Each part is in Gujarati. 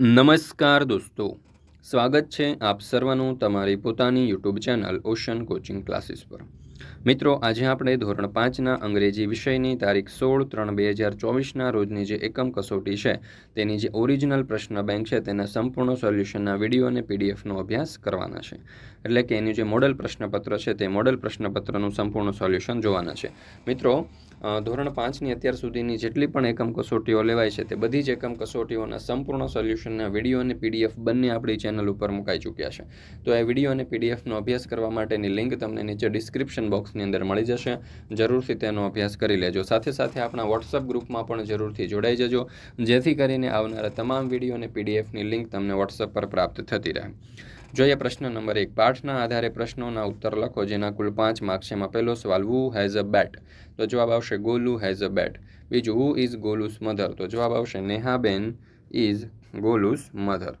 નમસ્કાર દોસ્તો. સ્વાગત છે આપ સર્વનું તમારી પોતાની YouTube channel ocean coaching classes પર. મિત્રો, આજે આપણે ધોરણ પાંચના અંગ્રેજી વિષયની તારીખ સોળ ત્રણ બે હજાર ચોવીસના રોજની જે એકમ કસોટી છે, તેની જે ઓરિજિનલ પ્રશ્ન બેંક છે, તેના સંપૂર્ણ સોલ્યુશનના વીડિયો અને પીડીએફનો અભ્યાસ કરવાના છે. એટલે કે એનું જે મોડલ પ્રશ્નપત્ર છે, તે મોડલ પ્રશ્નપત્રનું સંપૂર્ણ સોલ્યુશન જોવાના છે. મિત્રો ધોરણ પાંચની અત્યાર સુધીની જેટલી પણ એકમ કસોટીઓ લેવાય છે તે બધી જ એકમ કસોટીઓના સંપૂર્ણ સોલ્યુશનના વીડિયો અને પીડીએફ બંને આપણી ચેનલ ઉપર મુકાઈ ચૂક્યા છે. તો એ વીડિયો અને પીડીએફનો અભ્યાસ કરવા માટેની લિંક તમને નીચે ડિસ્ક્રિપ્શન બોક્સની અંદર મળી જશે. જરૂરથી તેનો અભ્યાસ કરી લેજો. સાથે સાથે આપણા વોટ્સઅપ ગ્રુપમાં પણ જરૂરથી જોડાઈ જજો. જેથી કરીને આવનારા તમામ વીડિયો અને પીડીએફની લિંક તમને વોટ્સઅપ પર પ્રાપ્ત થતી રહે. જોઈએ પ્રશ્ન નંબર એક પાઠના આધારે પ્રશ્નોના ઉત્તર લખો, જેના કુલ પાંચ માર્ક્સ એમાં પહેલો સવાલ વુ હેઝ અ બેટ તો જવાબ આવશે, ગોલુ હેઝ અ બેટ બીજું હુ ઇઝ ગોલુસ મધર તો જવાબ આવશે, નેહાબેન ઇઝ ગોલુસ મધર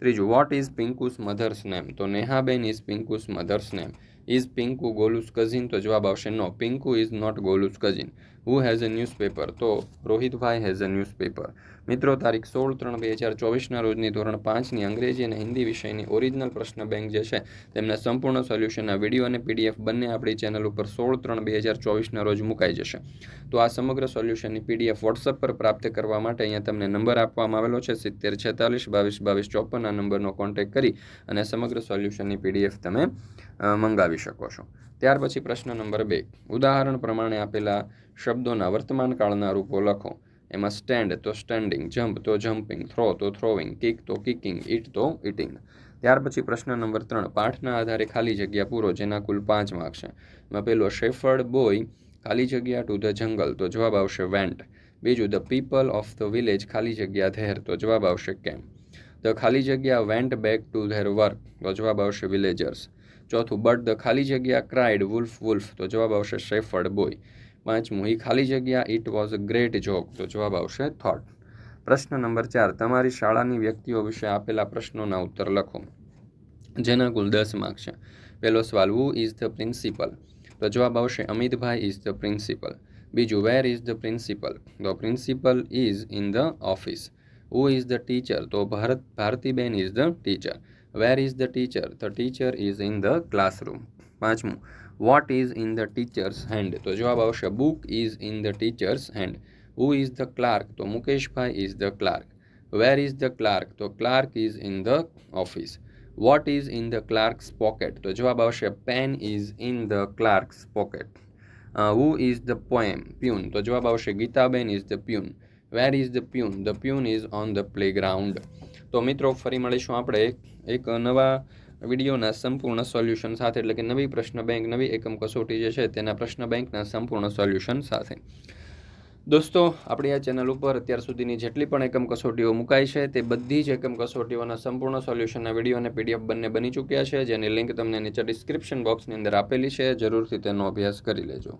ત્રીજું what is Pinku's mother's name તો Nehaben is Pinku's mother's name is Pinku Golu's cousin તો જવાબ આવશે no Pinku is not Golu's cousin who has a newspaper તો રોહિતભાઈ હેઝ અ ન્યૂઝપેપર મિત્રો, તારીખ સોળ ત્રણ બે હજાર ચોવીસના રોજની ધોરણ પાંચની અંગ્રેજી અને હિન્દી વિષયની ઓરિજિનલ પ્રશ્ન બેંક જે છે, તેમના સંપૂર્ણ સોલ્યુશનના વીડિયો અને પીડીએફ બંને આપણી ચેનલ ઉપર સોળ ત્રણ બે હજાર ચોવીસના રોજ મુકાઈ જશે. તો આ સમગ્ર સોલ્યુશનની પીડીએફ વોટ્સઅપ પર પ્રાપ્ત કરવા માટે અહીંયા તમને નંબર આપવામાં આવેલો છે, સિત્તેર છેતાલીસ, બાવીસ બાવીસ ચોપન, આ નંબરનો કોન્ટેક્ટ કરી અને સમગ્ર સોલ્યુશનની પીડીએફ તમે મંગાવી શકો છો. ત્યાર પછી પ્રશ્ન નંબર બે. ઉદાહરણ પ્રમાણે આપેલા શબ્દોના વર્તમાન કાળના રૂપો લખો. એમાં સ્ટેન્ડ તો સ્ટેન્ડિંગ જમ્પ તો જમ્પિંગ થ્રો તો થ્રોવિંગ કિક તો કિકિંગ ઇટ તો ઇટિંગ ત્યાર પછી પ્રશ્ન નંબર ત્રણ. પાઠના આધારે ખાલી જગ્યા પૂરો જેના કુલ પાંચ માર્ક છે. એમાં પેલો શેફર્ડ બોય ખાલી જગ્યા ટુ ધ જંગલ તો જવાબ આવશે વેન્ટ બીજું the people of the village ખાલી જગ્યા ધેર, તો જવાબ આવશે કેમ ધ ખાલી જગ્યા went back to their work તો જવાબ આવશે વિલેજર્સ ચોથું, બટ ધ ખાલી જગ્યા ક્રાઇડ, વુલ્ફ વુલ્ફ. તો જવાબ આવશે શેફર્ડ બોય. પાંચમું, ઈ ખાલી જગ્યા it was a great joke. તો જવાબ આવશે થોટ પ્રશ્ન નંબર ચાર, તમારી શાળાની વ્યક્તિઓ વિશે આપેલા પ્રશ્નોના ઉત્તર લખો. જેના કુલ દસ માર્ક છે. પહેલો સવાલ વુ ઇઝ ધ પ્રિન્સિપલ તો જવાબ આવશે, અમિતભાઈ ઇઝ ધ પ્રિન્સિપલ બીજું where is the principal the principal is in the office who is the teacher તો Bharat, Bhartiben is the teacher where is the teacher the teacher is in the classroom પાંચમું. What is in the teacher's hand તો જવાબ આવશે book is in the teacher's hand who is the clerk તો Mukeshbhai is the clerk where is the clerk તો clerk is in the office what is in the clerk's pocket તો જવાબ આવશે pen is in the clerk's pocket who is the poem peon. તો જવાબ આવશે, Gitaben is the peon where is the peon the peon is on the playground તો મિત્રો, ફરી મળીશું આપણે એક નવા વિડીયોના સંપૂર્ણ સોલ્યુશન સાથે. એટલે કે નવી પ્રશ્ન બેંક નવી એકમ કસોટી જે છે, તેના પ્રશ્ન બેંકના સંપૂર્ણ સોલ્યુશન સાથે. દોસ્તો, આપણી આ ચેનલ ઉપર અત્યાર સુધીની જેટલી પણ એકમ કસોટીઓ મુકાઈ છે, તે બધી જ એકમ કસોટીઓના સંપૂર્ણ સોલ્યુશનના વીડિયો અને પીડીએફ બંને બની ચૂક્યા છે. જેની લિંક તમને નીચે ડિસ્ક્રિપ્શન બોક્સની અંદર આપેલી છે. જરૂરથી તેનો અભ્યાસ કરી લેજો.